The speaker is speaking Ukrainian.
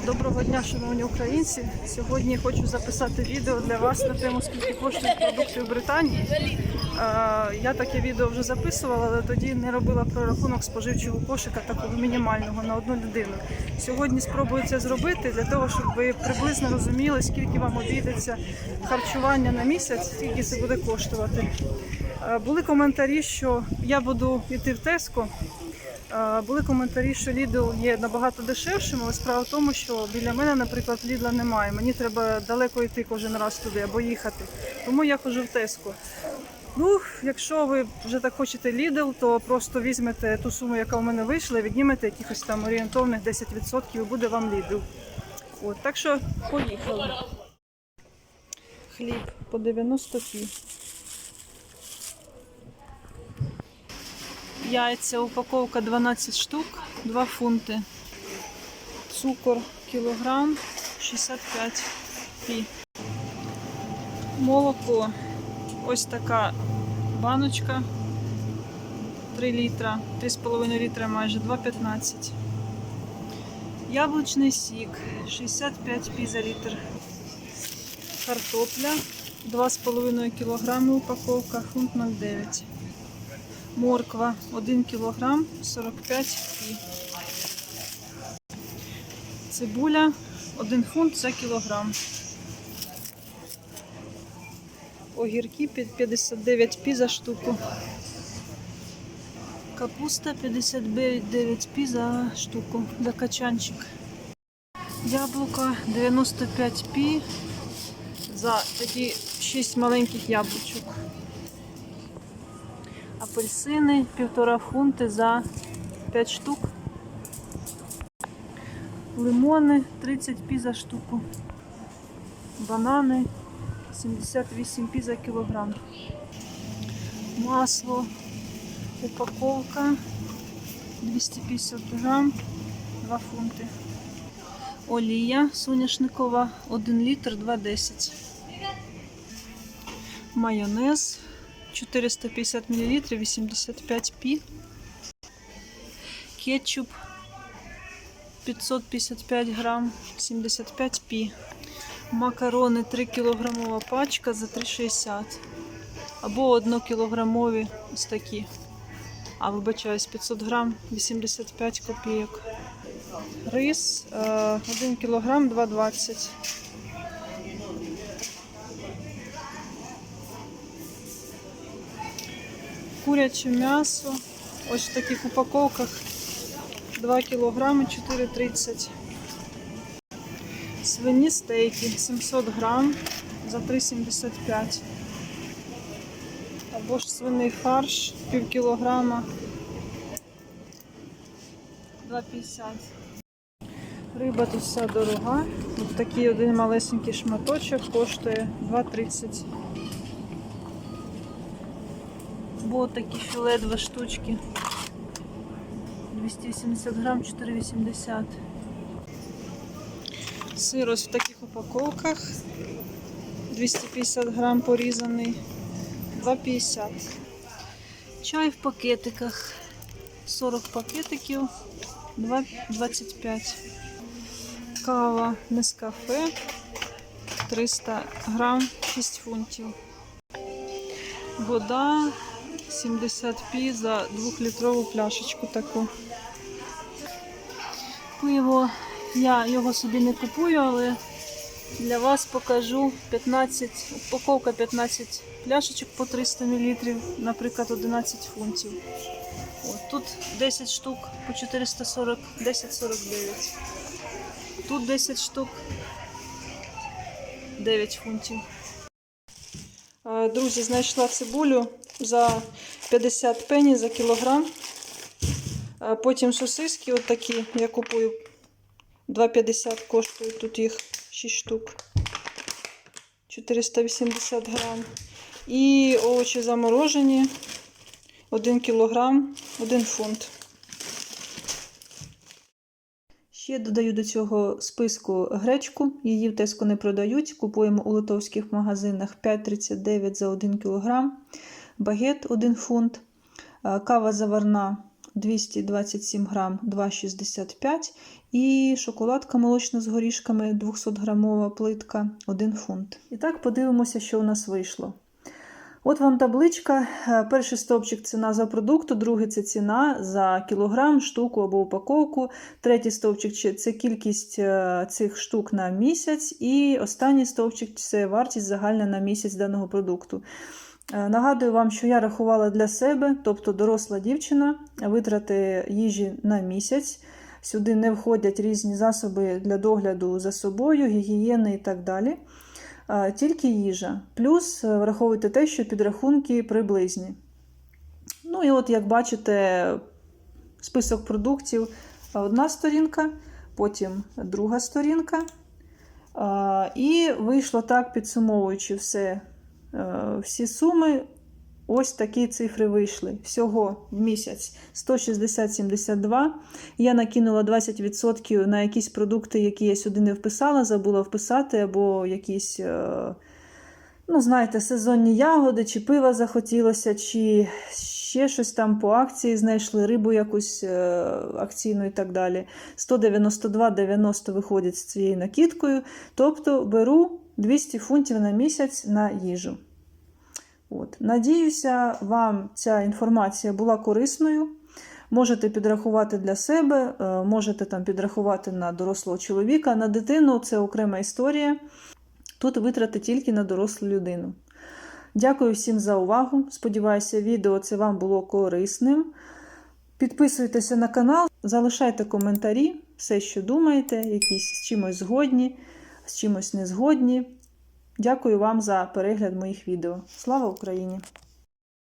Доброго дня, шановні українці. Сьогодні хочу записати відео для вас на тему, скільки коштують продукти в Британії. Я таке відео вже записувала, але тоді не робила прорахунок споживчого кошика такого мінімального на одну людину. Сьогодні спробую це зробити для того, щоб ви приблизно розуміли, скільки вам обійдеться харчування на місяць, скільки це буде коштувати. Були коментарі, що я буду йти в Теско. Були коментарі, що Lidl є набагато дешевшим, але справа в тому, що біля мене, наприклад, Lidl немає. Мені треба далеко йти кожен раз туди або їхати. Тому я ходжу в Теско. Ну, якщо ви вже так хочете Lidl, то просто візьмете ту суму, яка у мене вийшла, віднімете якихось там орієнтовних 10% і буде вам Lidl. От, так що поїхали. Хліб по 90 пі. Яйця, упаковка 12 штук, 2 фунти. Цукор кілограм 65 пі. Молоко. Ось така баночка 3 літра, 3,5 літра майже 2,15. Яблучний сік 65 пі за літр. Картопля 2,5 кг упаковка, фунт 0,9. Морква 1 кг 45 пі. Цибуля 1 фунт за кілограм. Огірки 59 пі за штуку. Капуста 59 пі за штуку, за качанчик. Яблука 95 пі за такі 6 маленьких яблучок. Апельсини півтора фунти за 5 штук. Лимони 30 пі за штуку. Банани 78 пі за кілограм. Масло, упаковка 250 грам, 2 фунти. Олія соняшникова 1 літр 2,10. Майонез 450 мл 85 пі. Кетчуп 555 грам 75 пі. Макарони 3 кілограмова пачка за 3,60. Або 1 кілограмові ось такі. А вибачаюсь, 500 грам 85 копійок. Рис е, 1 кілограм 2,20. Куряче м'ясо. Ось в таких упаковках 2 кілограми 4,30. Свині стейки 700 грам за 3,75. Або ж свиний фарш пів кілограма 2,50. Риба тут вся дорога. Ось такий один малесенький шматочок коштує 2,30. Бо такі філе два штучки. 280 грам 4,80. Сир ось в таких упаковках. 250 грам порізаний. 2,50. Чай в пакетиках. 40 пакетиків. 2,25. Кава Нескафе. 300 грам 6 фунтів. Вода 70 пі за 2-літрову пляшечку таку. Пиво я його собі не купую, але для вас покажу 15, упаковка 15 пляшечок по 300 мл, наприклад, 11 фунтів. От, тут 10 штук по 440, 10,49. Тут 10 штук 9 фунтів. Е, Друзі, знайшла цибулю за 50 пені за кілограм. Потім сосиски, от такі я купую 2,50 коштують тут їх 6 штук. 480 грам. І овочі заморожені 1 кілограм, 1 фунт. Ще додаю до цього списку гречку. Її в Теско не продають. Купуємо у литовських магазинах 5,39 за 1 кг. Багет 1 фунт. Е, Кава заварна 227 грам 2,65 і шоколадка молочна з горішками 200 грамова плитка 1 фунт. І так подивимося, що у нас вийшло. От вам табличка. Е, Перший стовпчик це назва продукту, другий це ціна за кілограм, штуку або упаковку. Третій стовпчик це кількість е, цих штук на місяць. І останній стовпчик це вартість загальна на місяць даного продукту. Е, Нагадую вам, що я рахувала для себе, тобто доросла дівчина, витрати їжі на місяць. Сюди не входять різні засоби для догляду за собою, гігієни і так далі. Тільки їжа. Плюс е, враховуйте те, що підрахунки приблизні. Ну і от, як бачите, список продуктів одна сторінка, потім друга сторінка. І вийшло так, підсумовуючи все, е, всі суми, ось такі цифри вийшли. Всього в місяць 160,72. Я накинула 20% на якісь продукти, які я сюди не вписала, забула вписати, або якісь, е, ну, знаєте, сезонні ягоди, чи пива захотілося, чи ще щось там по акції знайшли, рибу якусь е, акційну і так далі. 192,90 виходить з цією накидкою. Тобто беру 200 фунтів на місяць на їжу. От. Надіюся, вам ця інформація була корисною. Можете підрахувати для себе, е, можете там підрахувати на дорослого чоловіка, на дитину це окрема історія. Тут витрати тільки на дорослу людину. Дякую всім за увагу. Сподіваюся, відео це вам було корисним. Підписуйтеся на канал, залишайте коментарі, все, що думаєте, якісь з чимось згодні, з чимось не згодні. Дякую вам за перегляд моїх відео. Слава Україні!